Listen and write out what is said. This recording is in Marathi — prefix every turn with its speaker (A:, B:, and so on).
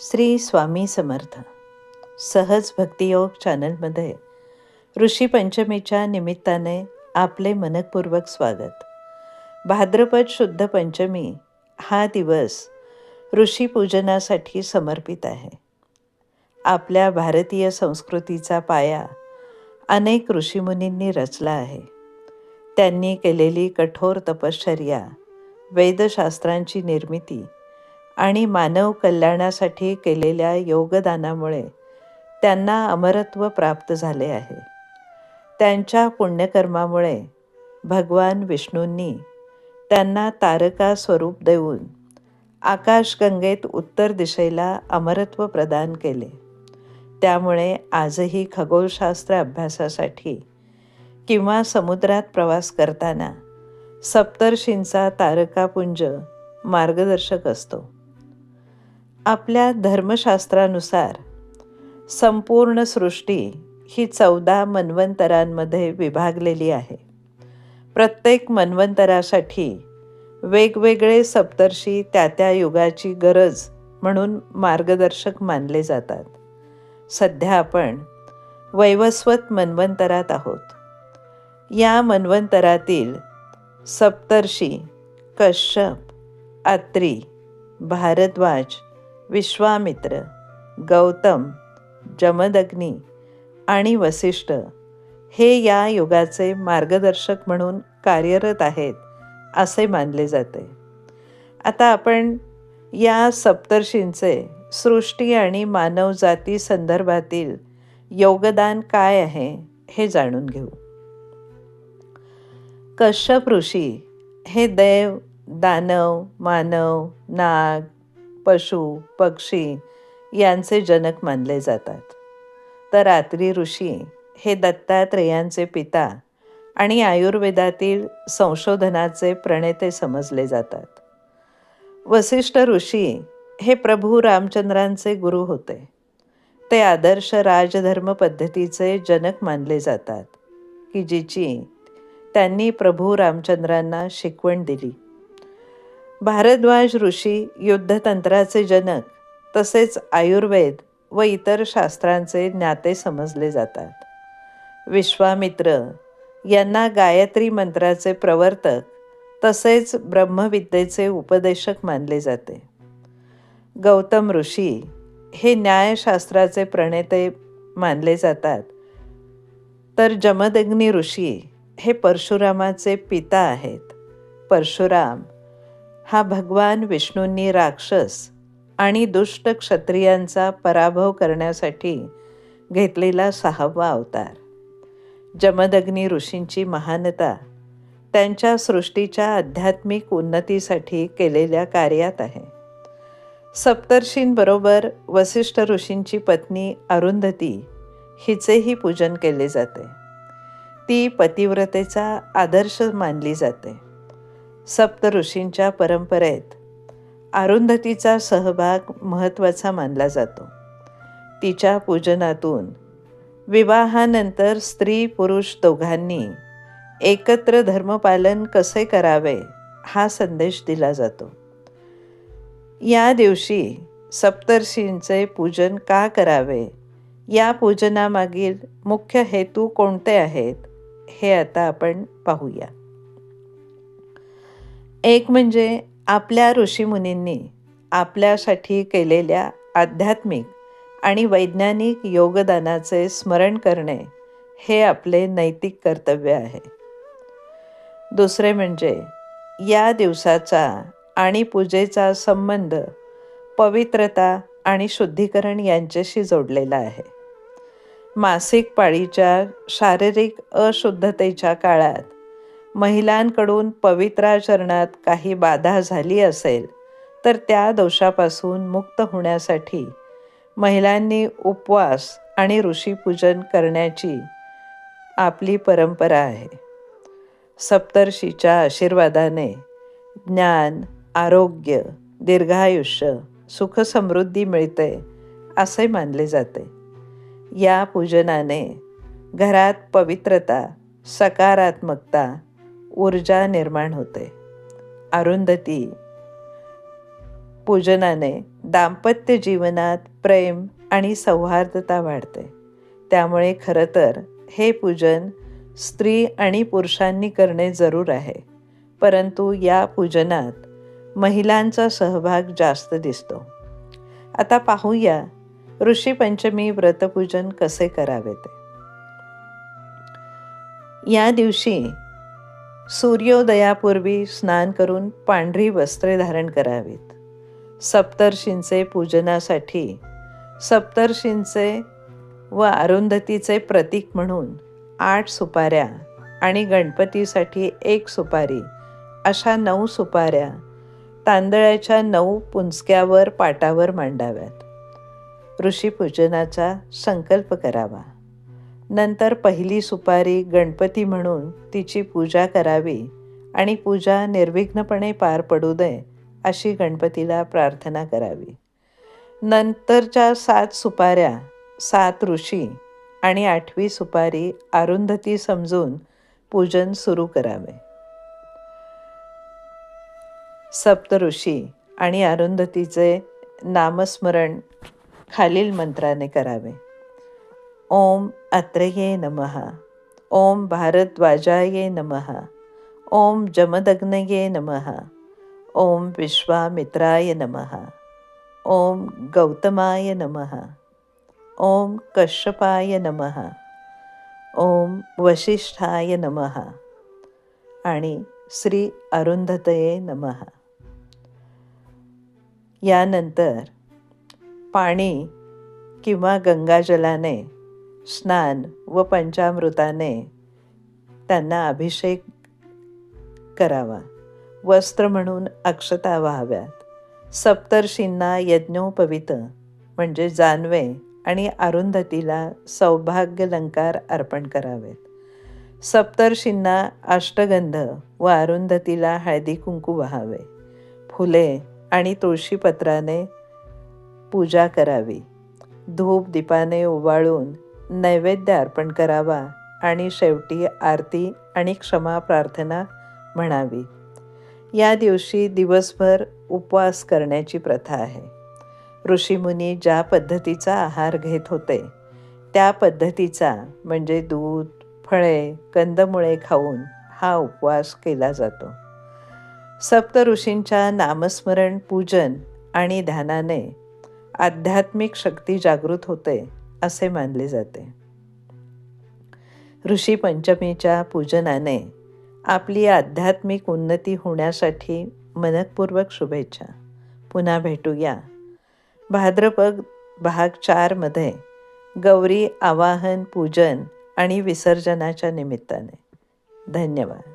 A: श्री स्वामी समर्थ. सहज भक्तियोग चॅनलमध्ये ऋषी पंचमीच्या निमित्ताने आपले मनपूर्वक स्वागत. भाद्रपद शुद्ध पंचमी हा दिवस ऋषीपूजनासाठी समर्पित आहे. आपल्या भारतीय संस्कृतीचा पाया अनेक ऋषीमुनींनी रचला आहे. त्यांनी केलेली कठोर तपश्चर्या वेदशास्त्रांची निर्मिती आणि मानव कल्याणासाठी केलेल्या योगदानामुळे त्यांना अमरत्व प्राप्त झाले आहे. त्यांच्या पुण्यकर्मामुळे भगवान विष्णूंनी त्यांना तारका स्वरूप देऊन आकाशगंगेत उत्तर दिशेला अमरत्व प्रदान केले. त्यामुळे आजही खगोलशास्त्र अभ्यासासाठी किंवा समुद्रात प्रवास करताना सप्तर्षींचा तारकापुंज मार्गदर्शक असतो. आपल्या धर्मशास्त्रानुसार संपूर्ण सृष्टी ही चौदा मन्वंतरांमध्ये विभागलेली आहे. प्रत्येक मन्वंतरासाठी वेगवेगळे सप्तर्षी त्या त्या युगाची गरज म्हणून मार्गदर्शक मानले जातात. सध्या आपण वैवस्वत मन्वंतरात आहोत. या मन्वंतरातील सप्तर्षी कश्यप आत्री भारद्वाज विश्वामित्र गौतम जमदग्नी आणि वसिष्ठ हे या युगाचे मार्गदर्शक म्हणून कार्यरत आहेत असे मानले जाते. आता आपण या सप्तर्षींचे सृष्टी आणि मानवजाती संदर्भातील योगदान काय आहे हे जाणून घेऊ. कश्यप ऋषी हे देव दानव मानव नाग पशु पक्षी यांचे जनक मानले जातात. तर रात्री ऋषी हे दत्तात्रेयांचे पिता आणि आयुर्वेदातील संशोधनाचे प्रणेते समजले जातात. वसिष्ठ ऋषी हे प्रभू रामचंद्रांचे गुरु होते. ते आदर्श राजधर्म पद्धतीचे जनक मानले जातात की जिची त्यांनी प्रभू रामचंद्रांना शिकवण दिली. भारद्वाज ऋषी युद्धतंत्राचे जनक तसेच आयुर्वेद व इतर शास्त्रांचे ज्ञाते समजले जातात. विश्वामित्र यांना गायत्री मंत्राचे प्रवर्तक तसेच ब्रह्मविद्येचे उपदेशक मानले जाते. गौतम ऋषी हे न्यायशास्त्राचे प्रणेते मानले जातात. तर जमदग्नी ऋषी हे परशुरामाचे पिता आहेत. परशुराम हा भगवान विष्णूंनी राक्षस आणि दुष्ट क्षत्रियांचा पराभव करण्यासाठी घेतलेला सहावा अवतार. जमदग्नी ऋषींची महानता त्यांच्या सृष्टीच्या आध्यात्मिक उन्नतीसाठी केलेल्या कार्यात आहे. सप्तर्षींबरोबर वसिष्ठ ऋषींची पत्नी अरुंधती हिचेही पूजन केले जाते. ती पतिव्रतेचा आदर्श मानली जाते. सप्त ऋषींच्या परंपरेत अरुंधतीचा सहभाग महत्त्वाचा मानला जातो. तिच्या पूजनातून विवाहानंतर स्त्री पुरुष दोघांनी एकत्र धर्मपालन कसे करावे हा संदेश दिला जातो. या दिवशी सप्तर्षींचे पूजन का करावे? या पूजनामागील मुख्य हेतू कोणते आहेत? हे आता आपण पाहूया. एक म्हणजे आपल्या ऋषीमुनींनी आपल्यासाठी केलेल्या आध्यात्मिक आणि वैज्ञानिक योगदानाचे स्मरण करणे हे आपले नैतिक कर्तव्य आहे. दुसरे म्हणजे या दिवसाचा आणि पूजेचा संबंध पवित्रता आणि शुद्धीकरण यांच्याशी जोडलेला आहे. मासिक पाळीच्या शारीरिक अशुद्धतेच्या काळात महिलांकडून पवित्राचरणात काही बाधा झाली असेल तर त्या दोषापासून मुक्त होण्यासाठी महिलांनी उपवास आणि ऋषीपूजन करण्याची आपली परंपरा आहे. सप्तर्षीच्या आशीर्वादाने ज्ञान आरोग्य दीर्घायुष्य सुखसमृद्धी मिळते असे मानले जाते. या पूजनाने घरात पवित्रता सकारात्मकता ऊर्जा निर्माण होते. अरुंधती पूजनाने दाम्पत्य जीवनात प्रेम आणि सौहार्दता वाढते. त्यामुळे खरं तर हे पूजन स्त्री आणि पुरुषांनी करणे जरूर आहे. परंतु या पूजनात महिलांचा सहभाग जास्त दिसतो. आता पाहूया ऋषीपंचमी व्रतपूजन कसे करावे ते या दिवशी सूर्योदयापूर्वी स्नान करून पांढरी वस्त्रे धारण करावीत. सप्तर्षींचे पूजनासाठी सप्तर्षींचे व अरुंधतीचे प्रतीक म्हणून आठ सुपाऱ्या आणि गणपतीसाठी एक सुपारी अशा नऊ सुपाऱ्या तांदळाच्या नऊ पुंजक्यावर पाटावर मांडाव्यात. ऋषीपूजनाचा संकल्प करावा. नंतर पहिली सुपारी गणपती म्हणून तिची पूजा करावी आणि पूजा निर्विघ्नपणे पार पडू दे अशी गणपतीला प्रार्थना करावी. नंतरच्या सात सुपाऱ्या सात ऋषी आणि आठवी सुपारी अरुंधती समजून पूजन सुरू करावे. सप्तऋषी आणि अरुंधतीचे नामस्मरण खालील मंत्राने करावे. ओम अत्रये नमः। ओम भारद्वाजाये नमः। ओम जमदग्नये नमः। ओम विश्वामित्राय नमः। ओम गौतमाय नमः। ओम कश्यपाय नमः। ओम वशिष्ठाय नमः। आणि श्री अरुंधतये नमः। यानंतर पाणी किंवा गंगाजलाने स्नान व पंचामृताने त्यांना अभिषेक करावा. वस्त्र म्हणून अक्षता व्हाव्यात. सप्तर्षींना यज्ञोपवित म्हणजे जानवे आणि अरुंधतीला सौभाग्यलंकार अर्पण करावेत. सप्तर्षींना अष्टगंध व अरुंधतीला हळदी कुंकू व्हावे. फुले आणि तुळशीपत्राने पूजा करावी. धूप दीपाने ओवाळून नैवेद्य अर्पण करावा आणि शेवटी आरती आणि क्षमा प्रार्थना म्हणावी. या दिवशी दिवसभर उपवास करण्याची प्रथा आहे. ऋषीमुनी ज्या पद्धतीचा आहार घेत होते त्या पद्धतीचा म्हणजे दूध फळे कंदमुळे खाऊन हा उपवास केला जातो. सप्त ऋषींच्या नामस्मरण पूजन आणि ध्यानाने आध्यात्मिक शक्ती जागृत होते. असे मानले जाते. ऋषी पंचमीच्या पूजनाने आपली आध्यात्मिक उन्नती होण्यासाठी मनकपूर्वक शुभेच्छा. पुन्हा भेटूया. भाद्रपद भाग चारमध्ये गौरी आवाहन पूजन आणि विसर्जनाच्या निमित्ताने. धन्यवाद.